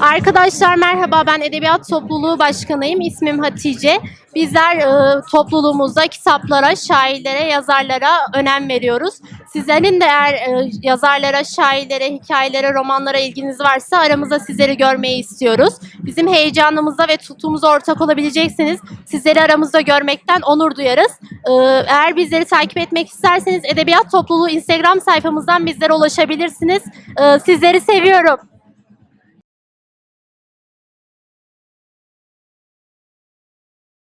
Arkadaşlar merhaba ben Edebiyat Topluluğu Başkanıyım. İsmim Hatice. Bizler e, topluluğumuzda kitaplara, şairlere, yazarlara önem veriyoruz. Sizlerin de eğer e, yazarlara, şairlere, hikayelere, romanlara ilginiz varsa aramızda sizleri görmeyi istiyoruz. Bizim heyecanımıza ve tuttuğumuza ortak olabileceksiniz. Sizleri aramızda görmekten onur duyarız. E, eğer bizleri takip etmek isterseniz Edebiyat Topluluğu Instagram sayfamızdan bizlere ulaşabilirsiniz. E, sizleri seviyorum.